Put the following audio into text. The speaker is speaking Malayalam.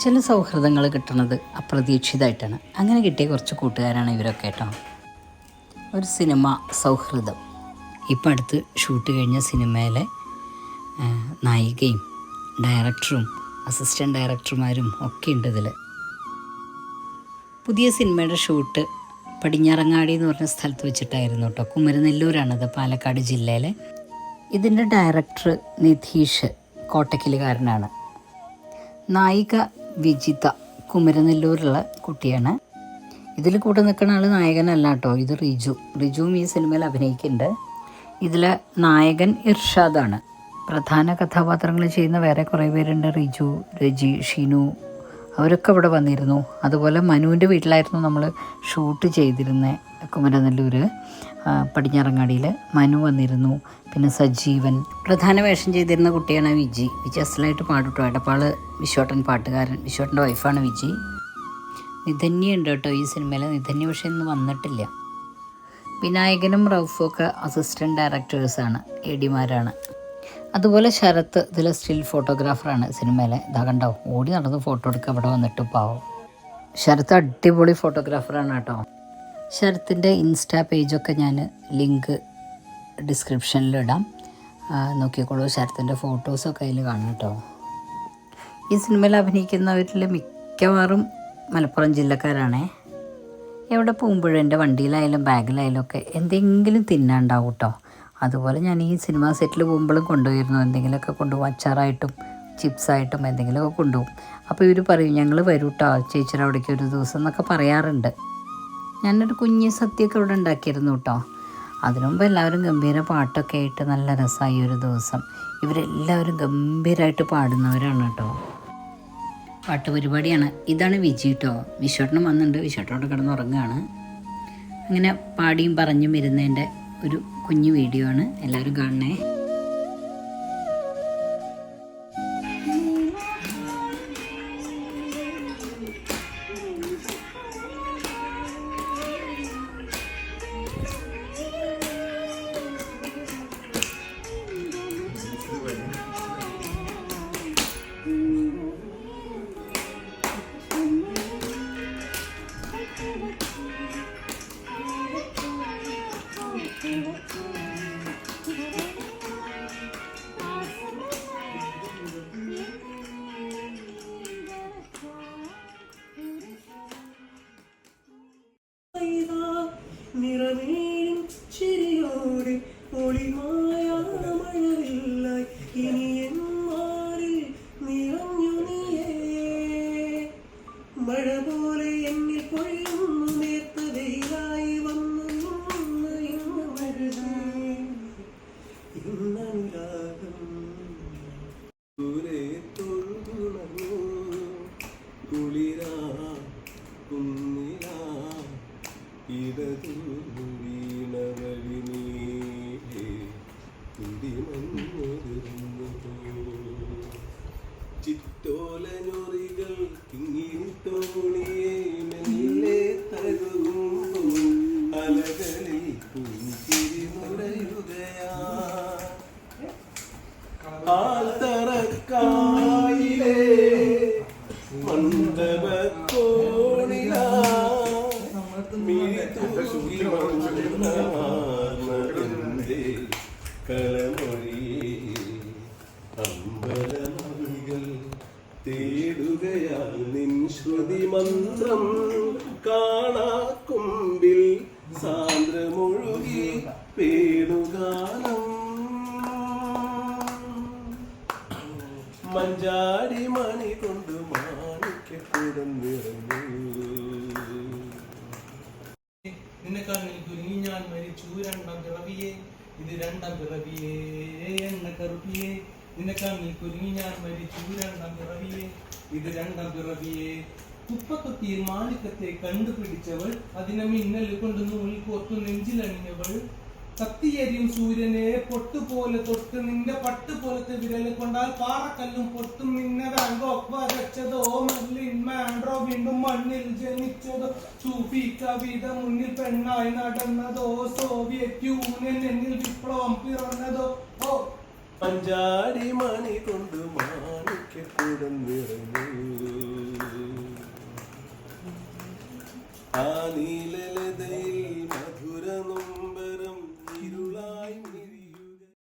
ചില സൗഹൃദങ്ങൾ കിട്ടുന്നത് അപ്രതീക്ഷിതമായിട്ടാണ് അങ്ങനെ കിട്ടിയ കുറച്ച് കൂട്ടുകാരാണ് ഇവരൊക്കെ കേട്ടോ. ഒരു സിനിമ സൗഹൃദം. ഇപ്പം അടുത്ത് ഷൂട്ട് കഴിഞ്ഞ സിനിമയിലെ നായികയും ഡയറക്ടറും അസിസ്റ്റന്റ് ഡയറക്ടർമാരും ഒക്കെ ഉണ്ട് ഇതിൽ പുതിയ സിനിമയുടെ ഷൂട്ട് പടിഞ്ഞാറങ്ങാടി എന്ന് പറഞ്ഞ സ്ഥലത്ത് വെച്ചിട്ടായിരുന്നു കേട്ടോ. കുമരനെല്ലൂരാണത് പാലക്കാട് ജില്ലയിലെ. ഇതിന്റെ ഡയറക്ടർ നിധീഷ് കോട്ടക്കലുകാരനാണ്. നായിക വിജിത കുമരനെല്ലൂരുള്ള കുട്ടിയാണ്. ഇതിൽ കൂടെ നിൽക്കുന്ന ആൾ നായകനല്ല കേട്ടോ ഇത് റിജു. റിജുവും ഈ സിനിമയിൽ അഭിനയിക്കുന്നുണ്ട്. ഇതിലെ നായകൻ ഇർഷാദാണ്. പ്രധാന കഥാപാത്രങ്ങൾ ചെയ്യുന്ന വേറെ കുറേ പേരുണ്ട്. റിജു രജി ഷിനു അവരൊക്കെ ഇവിടെ വന്നിരുന്നു. അതുപോലെ മനുവിന്റെ വീട്ടിലായിരുന്നു നമ്മൾ ഷൂട്ട് ചെയ്തിരുന്നത് കുമരനെല്ലൂർ പടിഞ്ഞാറങ്ങാടിയിൽ മനു വന്നിരുന്നു. പിന്നെ സജീവൻ. പ്രധാന വേഷം ചെയ്തിരുന്ന കുട്ടിയാണ് വിജി. വിജി അസലായിട്ട് പാടുട്ടോ? എടപ്പാൾ വിശ്വട്ടൻ പാട്ടുകാരൻ. വിശ്വട്ടന്റെ വൈഫാണ് വിജി. നിധന്യ ഉണ്ട് കേട്ടോ ഈ സിനിമയിൽ നിധന്യ പക്ഷേ ഇന്ന് വന്നിട്ടില്ല. വിനായകനും റൌഫും ഒക്കെ അസിസ്റ്റന്റ് ഡയറക്ടേഴ്സാണ് എ ഡിമാരാണ്. അതുപോലെ ശരത്ത് ഇതിൽ സ്റ്റിൽ ഫോട്ടോഗ്രാഫറാണ് സിനിമയിലെ. ഇതാ കണ്ടോ ഓടി നടന്ന് ഫോട്ടോ എടുക്കുക അവിടെ വന്നിട്ട് പാവം. ശരത്ത് അടിപൊളി ഫോട്ടോഗ്രാഫറാണ് കേട്ടോ. ശരത്തിന്റെ ഇൻസ്റ്റാ പേജൊക്കെ ഞാൻ ലിങ്ക് ഡിസ്ക്രിപ്ഷനിലിടാം നോക്കിക്കോളൂ ശരത്തിന്റെ ഫോട്ടോസൊക്കെ അതിൽ കാണാം കേട്ടോ. ഈ സിനിമയിൽ അഭിനയിക്കുന്നവരിൽ മിക്കവാറും മലപ്പുറം ജില്ലക്കാരാണേ. എവിടെ പോകുമ്പോഴും എന്റെ വണ്ടിയിലായാലും ബാഗിലായാലും ഒക്കെ എന്തെങ്കിലും തിന്നാണ്ടാവും കേട്ടോ. അതുപോലെ ഞാൻ ഈ സിനിമ സെറ്റിൽ പോകുമ്പോഴും കൊണ്ടുപോയിരുന്നു എന്തെങ്കിലുമൊക്കെ കൊണ്ടുപോകും. അച്ചാറായിട്ടും ചിപ്സായിട്ടും എന്തെങ്കിലുമൊക്കെ കൊണ്ടുപോകും. അപ്പോൾ ഇവർ പറയും ഞങ്ങൾ വരും കേട്ടോ ചേച്ചിയുടെ അവിടേക്ക് ഒരു ദിവസം എന്നൊക്കെ പറയാറുണ്ട്. ഞാനൊരു കുഞ്ഞ് സദ്യയൊക്കെ ഇവിടെ ഉണ്ടാക്കിയിരുന്നു കേട്ടോ അതിനുമുമ്പ് എല്ലാവരും ഗംഭീര പാട്ടൊക്കെ ആയിട്ട് നല്ല രസമായി ഒരു ദിവസം. ഇവരെല്ലാവരും ഗംഭീരമായിട്ട് പാടുന്നവരാണ് കേട്ടോ പാട്ട് പരിപാടിയാണ് ഇതാണ് വിജി കേട്ടോ വിശ്വട്ടനും വന്നിട്ടുണ്ട് കിടന്ന് ഉറങ്ങുകയാണ് അങ്ങനെ പാടിയും പറഞ്ഞും ഇരുന്നതിന്റെ ഒരു കുഞ്ഞു വീഡിയോ ആണ്. എല്ലാവരും കാണണേ. മഴവില്ലായി ഇനി മന്ത്രം കാണാക്കുമ്പിൽ സാന്ദ്രമൊഴുകി പേടുകാലം മഞ്ചാടി മണി കൊണ്ട് മാണിക്കൂടം നിറഞ്ഞു. നിന്നെ കണ്ണിൽ ഞാൻ മരിച്ചു രണ്ടാം പിറവിയെ ഇത് രണ്ടാം പിറവിയെ എന്ന കറുപ്പിയെ. നിന്നെക്കാൾ കുരുങ്ങി ഞാൻ മരിച്ചു രണ്ടാം പിറവിയെ ഇത് രണ്ടാം പിറവിയെ തുപ്പത്തൊത്തിയിൽ തീർമാനിക്കത്തെ കണ്ടുപിടിച്ചവൾ അതിനെ മിന്നൽ കൊണ്ട് നൂൽ കോർത്തു നെഞ്ചിലണിഞ്ഞവൾ. കത്തിയരിയും സൂര്യനെ പൊട്ടുപോലെ തൊട്ട് നിന്റെ പട്ട് പോലത്തെ വിരൽ കൊണ്ടാൽ പാറക്കല്ലും പൊട്ടും. നിന്നെ വരച്ചതോ മല്ലിൻ മാൻഡ്രോ വീണ്ടും മണ്ണിൽ ജനിച്ചതോ. സൂഫി കവിത മുന്നിൽ പെണ്ണായി നടന്നതോ. സോവിയറ്റ് യൂണിയൻ എന്നിൽ വിപ്ലവം പിറന്നതോ. ഓ. പഞ്ചാരി മണി കൊണ്ട് നിറഞ്ഞു. ആ നീലല